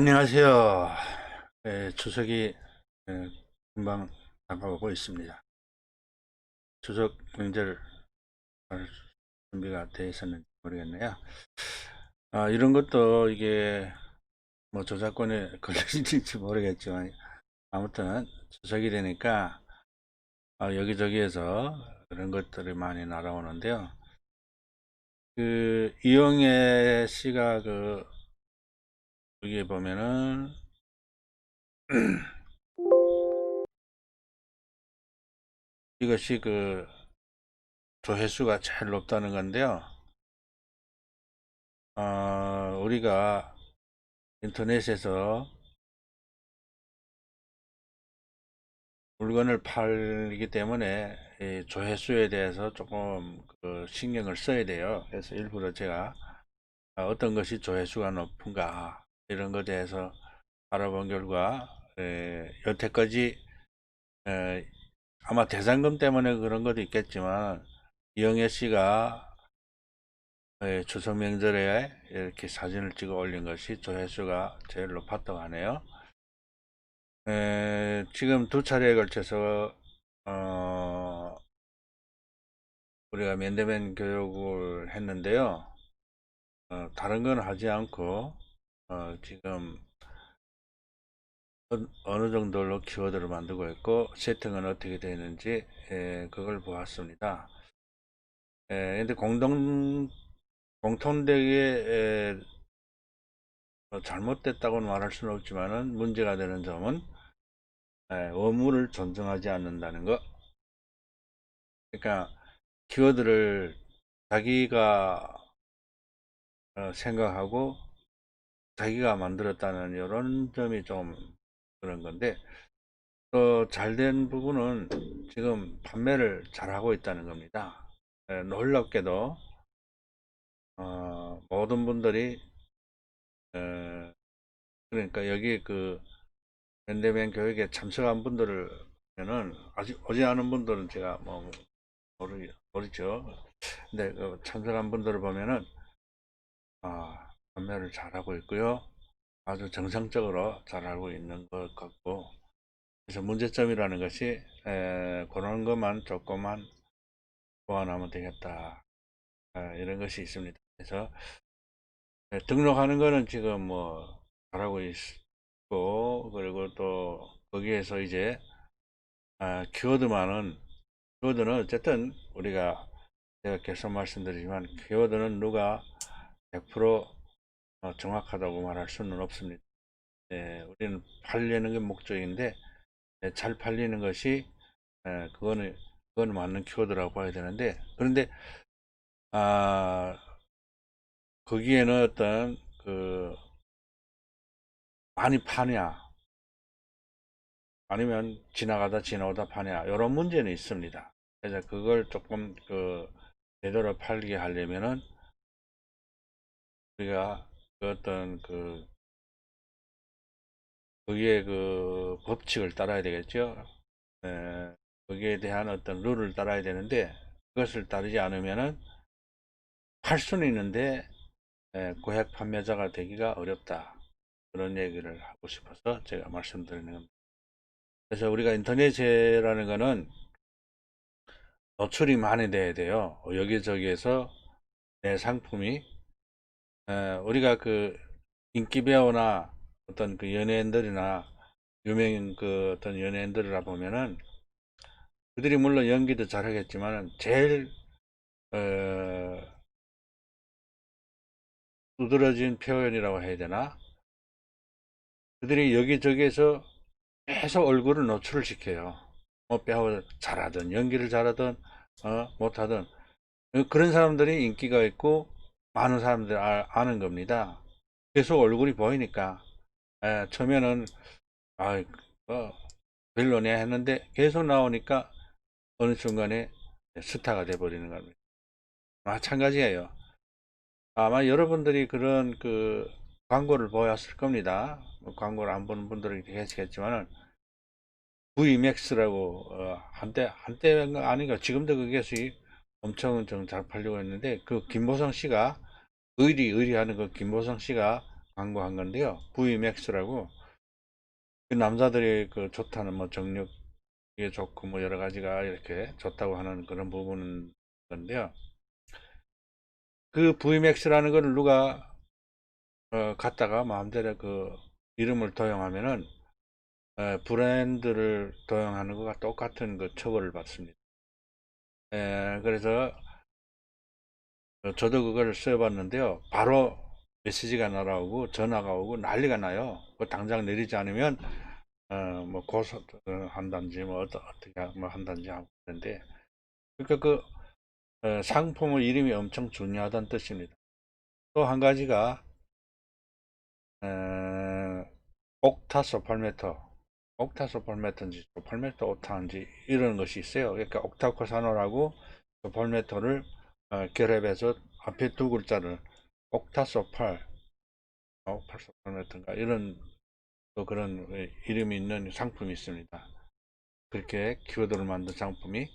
안녕하세요. 예, 추석이 예, 금방 다가오고 있습니다. 추석 명절 잘 준비가 되어 있었는지 모르겠네요. 아, 이런 것도 이게 뭐 저작권에 걸려질지 모르겠지만 아무튼 추석이 되니까 아, 여기저기에서 그런 것들이 많이 날아오는데요. 그 이영애 씨가 그 여기에 보면은 이것이 그 조회수가 제일 높다는 건데요. 어, 우리가 인터넷에서 물건을 팔기 때문에 이 조회수에 대해서 조금 그 신경을 써야 돼요. 그래서 일부러 제가 어떤 것이 조회수가 높은가 이런 것에 대해서 알아본 결과 에, 여태까지 에, 아마 대상금 때문에 그런 것도 있겠지만 이영애 씨가 에, 추석 명절에 이렇게 사진을 찍어 올린 것이 조회수가 제일 높았다고 하네요. 에, 지금 두 차례에 걸쳐서 어, 우리가 면대면 교육을 했는데요. 어, 다른 건 하지 않고 어, 지금 어- 어느 정도로 키워드를 만들고 있고 세팅은 어떻게 되는지 에, 그걸 보았습니다. 에, 근데 공동 공통되게 에, 어, 잘못됐다고는 말할 수는 없지만은 문제가 되는 점은 에, 어물을 존중하지 않는다는 것. 그러니까 키워드를 자기가 어, 생각하고 자기가 만들었다는 이런 점이 좀 그런 건데 또 잘 된 부분은 지금 판매를 잘하고 있다는 겁니다. 에, 놀랍게도 어, 모든 분들이 에, 그러니까 여기 그 현대면 교육에 참석한 분들을 보면은 아직 오지 않은 분들은 제가 뭐 모르, 모르죠. 근데 그 참석한 분들을 보면은 아, 판매를 잘하고 있고요. 아주 정상적으로 잘하고 있는 것 같고 그래서 문제점이라는 것이 에, 그런 것만 조금만 보완하면 되겠다 아, 이런 것이 있습니다. 그래서 에, 등록하는 거는 지금 뭐 잘하고 있고 그리고 또 거기에서 이제 아, 키워드만은 키워드는 어쨌든 우리가 제가 계속 말씀드리지만 키워드는 누가 100% 어, 정확하다고 말할 수는 없습니다. 예, 우리는 팔리는 게 목적인데 예, 잘 팔리는 것이 예, 그거는 그거는 맞는 키워드라고 봐야 되는데 그런데 아 거기에는 어떤 그 많이 파냐 아니면 지나가다 지나오다 파냐 이런 문제는 있습니다. 그래서 그걸 조금 그 제대로 팔게 하려면은 우리가 그 어떤 그 거기에 그 법칙을 따라야 되겠죠. 에, 거기에 대한 어떤 룰을 따라야 되는데 그것을 따르지 않으면은 팔 수는 있는데 에, 고액 판매자가 되기가 어렵다. 그런 얘기를 하고 싶어서 제가 말씀드리는 겁니다. 그래서 우리가 인터넷이라는 거는 노출이 많이 돼야 돼요. 여기저기에서 내 상품이 에, 우리가 그 인기 배우나 어떤 그 연예인들이나 유명 그 어떤 연예인들이라 보면은 그들이 물론 연기도 잘하겠지만 제일 어, 두드러진 표현이라고 해야 되나? 그들이 여기저기에서 계속 얼굴을 노출을 시켜요. 뭐 배우 잘하든 연기를 잘하든 어, 못하든 그런 사람들이 인기가 있고 많은 사람들이 아, 아는 겁니다. 계속 얼굴이 보이니까 에, 처음에는 아, 어, 별로네 했는데 계속 나오니까 어느 순간에 스타가 돼버리는 겁니다. 마찬가지예요. 아마 여러분들이 그런 그 광고를 보았을 겁니다. 뭐 광고를 안 보는 분들은 계시겠지만은 VMAX라고 어, 한때 한때가 아닌가 지금도 그것이 엄청 좀 잘 팔리고 있는데 그 김보성 씨가 의리 의리하는 그 김보성 씨가 광고한 건데요. VMAX라고 그 남자들이 그 좋다는 뭐 정력에 좋고 뭐 여러 가지가 이렇게 좋다고 하는 그런 부분은 건데요. 그 VMAX라는 걸 누가 어, 갖다가 마음대로 그 이름을 도용하면은 에, 브랜드를 도용하는 것과 똑같은 그 처벌을 받습니다. 에, 그래서 어, 저도 그걸 써봤는데요. 바로 메시지가 날아오고 전화가 오고 난리가 나요. 그 당장 내리지 않으면 어, 뭐 고소 어, 뭐 어떻게 뭐 한다든지 하고 그런데 그러니까 그 어, 상품의 이름이 엄청 중요하다는 뜻입니다. 또 한 가지가 어, 옥타 소팔메터 옥타 소팔메터인지 소팔메터 옥타인지 이런 것이 있어요. 그러니까 옥타코사노라고 소팔메터를 어, 결합해서 앞에 두 글자를 옥타소팔 옥타소팔메터인가 이런 또 그런 이름이 있는 상품이 있습니다. 그렇게 키워드를 만든 상품이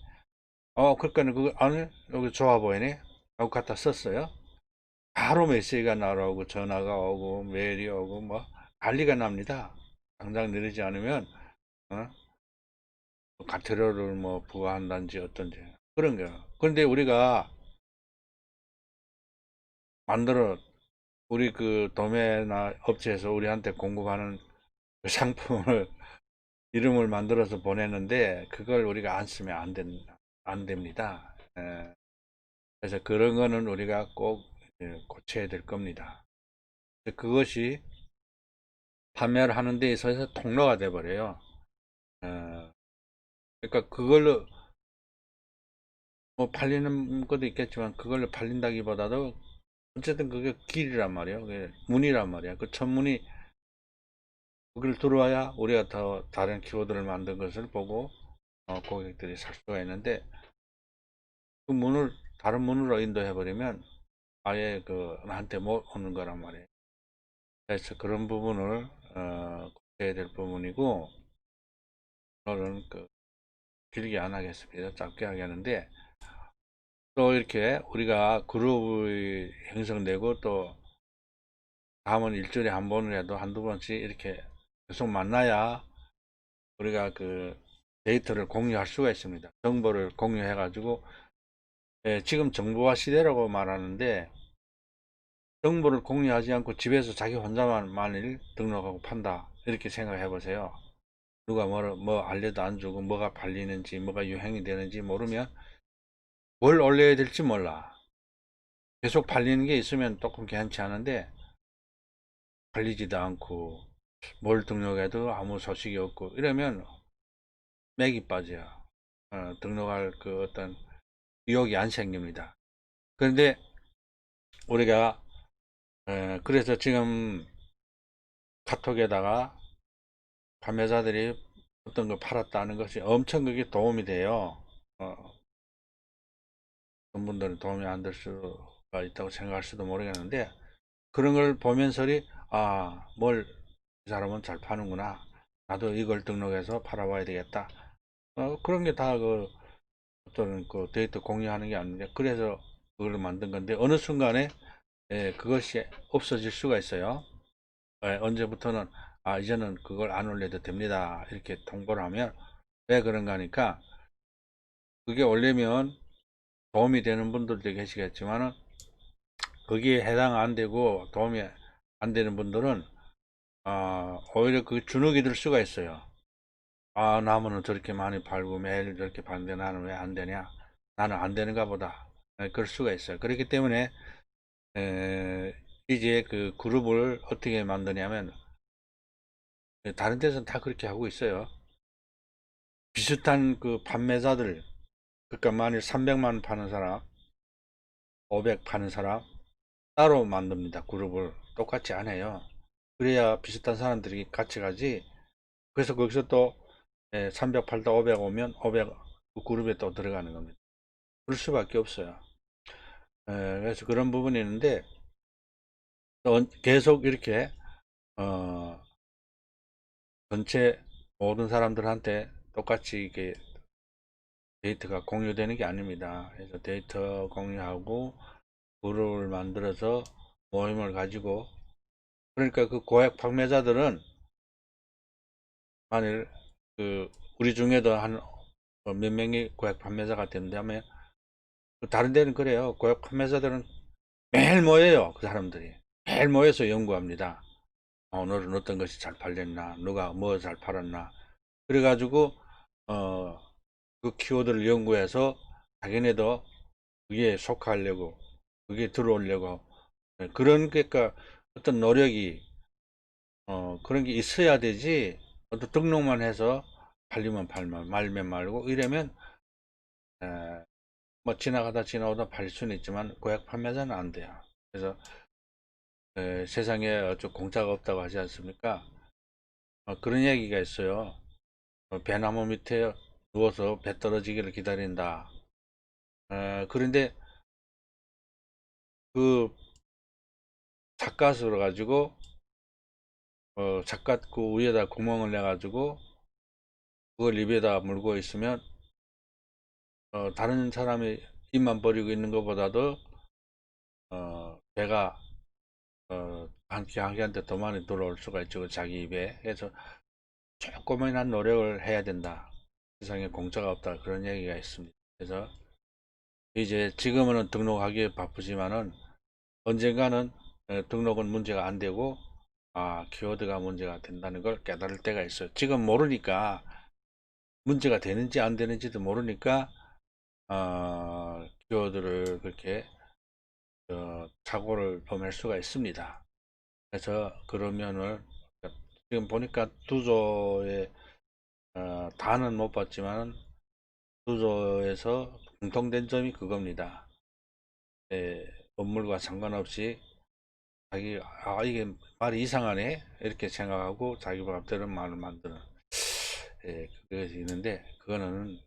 어 그러니까 그거 안에 여기 좋아 보이네 하고 갖다 썼어요. 바로 메시지가 날아오고 전화가 오고 메일이 오고 뭐 난리가 납니다. 당장 내리지 않으면 어? 가태료를 뭐 부과한다든지 어떤지 그런 거요. 그런데 우리가 만들어 우리 그 도매나 업체에서 우리한테 공급하는 그 상품을 이름을 만들어서 보내는데 그걸 우리가 안 쓰면 안, 된, 안 됩니다. 예. 그래서 그런 거는 우리가 꼭 예, 고쳐야 될 겁니다. 그것이 판매를 하는 데 있어서 통로가 돼 버려요. 어, 그러니까 그걸로 뭐 팔리는 것도 있겠지만 그걸로 팔린다기보다도 어쨌든 그게 길이란 말이에요. 그게 문이란 말이야. 그 첫문이 거기를 들어와야 우리가 더 다른 키워드를 만든 것을 보고 어, 고객들이 살 수가 있는데 그 문을 다른 문으로 인도해 버리면 아예 그 나한테 못 오는 거란 말이에요. 그래서 그런 부분을 어, 고쳐야 될 부분이고 오늘은 그 길게 안 하겠습니다. 짧게 하겠는데 또 이렇게 우리가 그룹이 형성되고 또 다음은 일주일에 한 번이라도 한두 번씩 이렇게 계속 만나야 우리가 그 데이터를 공유할 수가 있습니다. 정보를 공유해 가지고 예, 지금 정보화 시대라고 말하는데 정보를 공유하지 않고 집에서 자기 혼자만 만일 등록하고 판다 이렇게 생각해 보세요. 누가 뭐, 뭐 알려도 안 주고 뭐가 팔리는지 뭐가 유행이 되는지 모르면 뭘 올려야 될지 몰라. 계속 팔리는 게 있으면 조금 괜찮지 않은데 팔리지도 않고 뭘 등록해도 아무 소식이 없고 이러면 맥이 빠져요. 어, 등록할 그 어떤 유혹이 안 생깁니다. 그런데 우리가 에, 그래서 지금 카톡에다가 판매자들이 어떤 거 팔았다는 것이 엄청 그게 도움이 돼요. 어, 어떤 분들은 도움이 안 될 수가 있다고 생각할 수도 모르겠는데 그런 걸 보면서리 아, 뭘 이 사람은 잘 파는구나. 나도 이걸 등록해서 팔아봐야 되겠다. 어, 그런 게 다 그 어떤 그 데이터 공유하는 게 아닌데 그래서 그걸 만든 건데 어느 순간에 예, 그것이 없어질 수가 있어요. 예, 언제부터는 아 이제는 그걸 안 올려도 됩니다. 이렇게 통보를 하면 왜 그런가 하니까 그게 올리면 도움이 되는 분들도 계시겠지만은 거기에 해당 안 되고 도움이 안 되는 분들은 아, 오히려 그 주눅이 들 수가 있어요. 아, 나무는 저렇게 많이 팔고 매일 저렇게 파는데 나는 왜 안 되냐? 나는 안 되는가 보다. 네, 그럴 수가 있어요. 그렇기 때문에 에, 이제 그 그룹을 어떻게 만드냐면 다른 데서는 다 그렇게 하고 있어요. 비슷한 그 판매자들 그러니까 만일 300만 파는 사람 500 파는 사람 따로 만듭니다. 그룹을 똑같이 안 해요. 그래야 비슷한 사람들이 같이 가지. 그래서 거기서 또 300 팔다 500 오면 500그 그룹에 또 들어가는 겁니다. 그럴 수밖에 없어요. 에, 그래서 그런 부분이 있는데 또 계속 이렇게 어, 전체 모든 사람들한테 똑같이 이게 데이터가 공유되는 게 아닙니다. 그래서 데이터 공유하고 그룹을 만들어서 모임을 가지고 그러니까 그 고액 판매자들은 만일 그 우리 중에도 한 몇 명이 고액 판매자가 된다면 그 다른 데는 그래요. 고액 판매자들은 매일 모여요. 그 사람들이 매일 모여서 연구합니다. 아, 오늘은 어떤 것이 잘 팔렸나, 누가 뭐 잘 팔았나. 그래가지고 어, 그 키워드를 연구해서 자기네도 그게 속하려고, 그게 들어오려고 네, 그런 그러니까 어떤 노력이 어, 그런 게 있어야 되지. 어떤 등록만 해서 팔리면 팔면 말면 말고 이러면 에, 뭐 지나가다 지나오다 팔릴 수는 있지만 고액 판매자는 안 돼요. 그래서 에, 세상에 어쩌 공짜가 없다고 하지 않습니까? 어, 그런 얘기가 있어요. 어, 배나무 밑에 누워서 배 떨어지기를 기다린다. 에, 그런데 그 작가스로 가지고 어, 작가 그 위에다 구멍을 내 가지고 그걸 입에다 물고 있으면 어, 다른 사람이 입만 버리고 있는 것보다도 어, 배가 어, 한끼 한 끼한테 더 많이 들어올 수가 있죠. 그 자기 입에. 그래서 조금이난 노력을 해야 된다. 세상에 공짜가 없다. 그런 얘기가 있습니다. 그래서 이제 지금은 등록하기에 바쁘지만은 언젠가는 어, 등록은 문제가 안 되고 아, 키워드가 문제가 된다는 걸 깨달을 때가 있어요. 지금 모르니까 문제가 되는지 안 되는지도 모르니까 어, 키워드를 그렇게 어, 착오를 범할 수가 있습니다. 그래서 그러면은 지금 보니까 두조에 어, 다는 못 봤지만 두조에서 공통된 점이 그겁니다. 예, 건물과 상관없이 자기 아 이게 말이 이상하네 이렇게 생각하고 자기 마음대로 말을 만드는 예, 그것이 있는데 그거는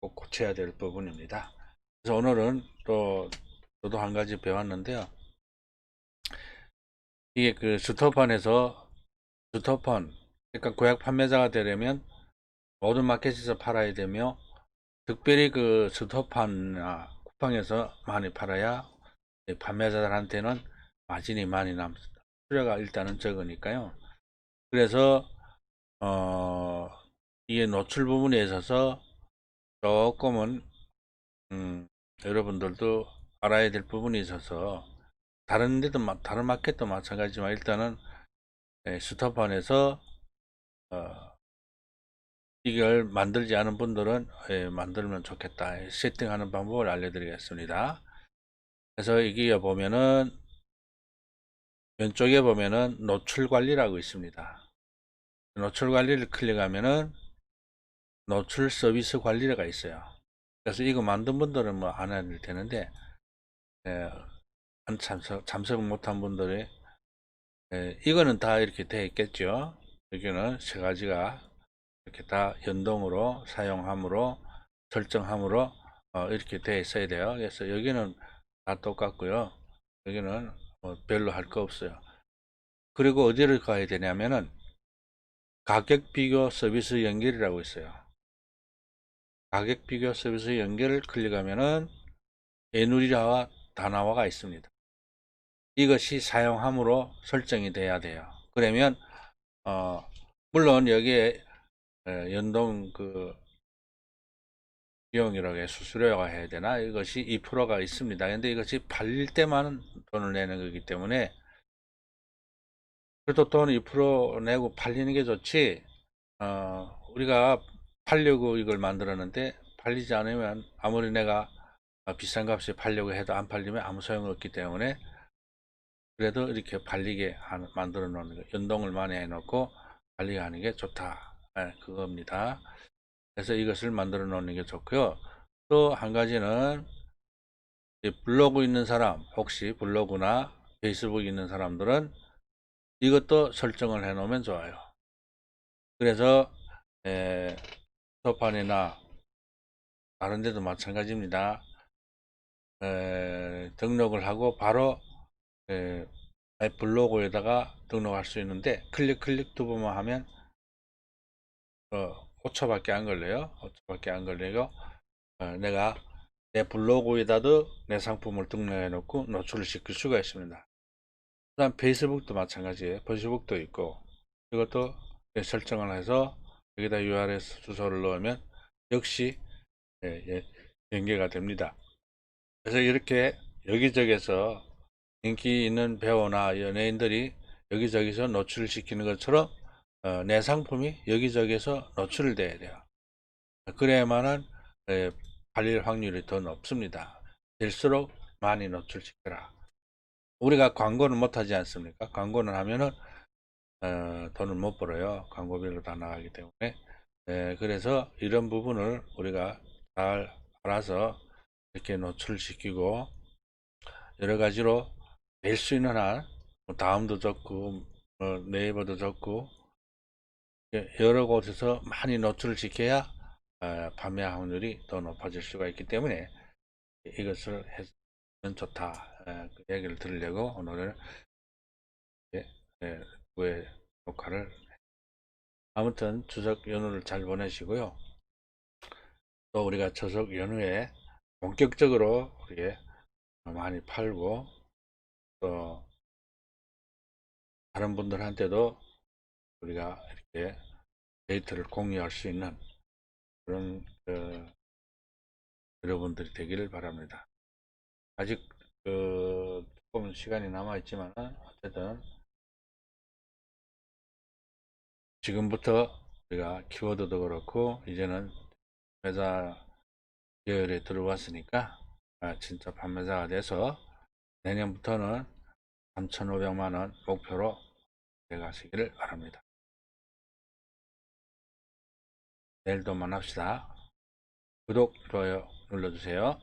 꼭 고쳐야 될 부분입니다. 그래서 오늘은 또 저도 한 가지 배웠는데요. 이게 그 스토판에서 스토판 그러니까 고약 판매자가 되려면 모든 마켓에서 팔아야 되며 특별히 그 스토판이나 쿠팡에서 많이 팔아야 이 판매자들한테는 마진이 많이 남습니다. 수요가 일단은 적으니까요. 그래서 어 이게 노출 부분에 있어서 조금은 음, 여러분들도 알아야 될 부분이 있어서 다른 데도 마- 다른 마켓도 마찬가지지만 일단은 예, 스토판에서 어, 이걸 만들지 않은 분들은 예, 만들면 좋겠다 세팅하는 방법을 알려드리겠습니다. 그래서 여기에 보면은 왼쪽에 보면은 노출 관리라고 있습니다. 노출 관리를 클릭하면은 노출 서비스 관리가 있어요. 그래서 이거 만든 분들은 뭐 안 해도 되는데 예, 안 참석, 참석 못한 분들이 예, 이거는 다 이렇게 되어 있겠죠. 여기는 세 가지가 이렇게 다 연동으로 사용함으로 설정함으로 어, 이렇게 되어 있어야 돼요. 그래서 여기는 다 똑같고요. 여기는 뭐 별로 할 거 없어요. 그리고 어디를 가야 되냐면은 가격 비교 서비스 연결이라고 있어요. 가격 비교 서비스 연결을 클릭하면은 에누리라와 다나와가 있습니다. 이것이 사용함으로 설정이 돼야 돼요. 그러면 어 물론 여기에 에, 연동 그 비용이라고 해 수수료가 해야 되나 이것이 2%가 있습니다. 근데 이것이 팔릴 때만 돈을 내는 거기 때문에 그래도 돈 2% 내고 팔리는 게 좋지 어 우리가 팔려고 이걸 만들었는데 팔리지 않으면 아무리 내가 비싼 값에 팔려고 해도 안 팔리면 아무 소용없기 때문에 그래도 이렇게 팔리게 만들어 놓는 거 연동을 많이 해 놓고 팔리게 하는 게 좋다 예, 그겁니다. 그래서 이것을 만들어 놓는 게 좋고요. 또 한 가지는 이 블로그 있는 사람 혹시 블로그나 페이스북 있는 사람들은 이것도 설정을 해 놓으면 좋아요. 그래서 에, 스토판이나 다른 데도 마찬가지입니다. 에, 등록을 하고 바로 에, 블로그에다가 등록할 수 있는데 클릭 클릭 두 번만 하면 어, 5초밖에 안 걸려요 5초밖에 안 걸리고 어, 내가 내 블로그에다도 내 상품을 등록해 놓고 노출을 시킬 수가 있습니다 그다음 페이스북도 마찬가지예요. 페이스북도 있고 이것도 설정을 해서 여기다 URL 주소를 넣으면 역시 예, 예, 연계가 됩니다. 그래서 이렇게 여기저기서 인기 있는 배우나 연예인들이 여기저기서 노출시키는 것처럼 어, 내 상품이 여기저기서 노출돼야 돼요. 그래야만은 에, 팔릴 확률이 더 높습니다. 될수록 많이 노출시켜라. 우리가 광고는 못하지 않습니까? 광고는 하면은 어, 돈을 못 벌어요. 광고비로 다 나가기 때문에. 에, 그래서 이런 부분을 우리가 잘 알아서 이렇게 노출시키고 여러 가지로 낼 수 있는 한뭐 다음도 좋고 뭐 네이버도 좋고 예, 여러 곳에서 많이 노출을 시켜야 어, 판매 확률이 더 높아질 수가 있기 때문에 이것을 했으면 좋다 에, 그 얘기를 들으려고 오늘 예, 예, 의 녹화를 아무튼 추석 연휴를 잘 보내시고요. 또 우리가 추석 연휴에 본격적으로 우리 많이 팔고 또 다른 분들한테도 우리가 이렇게 데이터를 공유할 수 있는 그런 그, 여러분들이 되기를 바랍니다. 아직 그 조금 시간이 남아 있지만 어쨌든 지금부터 우리가 키워드도 그렇고 이제는 회사 계열에 들어왔으니까 아, 진짜 판매자가 돼서 내년부터는 3,500만원 목표로 내가시기를 바랍니다. 내일도 만납시다. 구독, 좋아요 눌러주세요.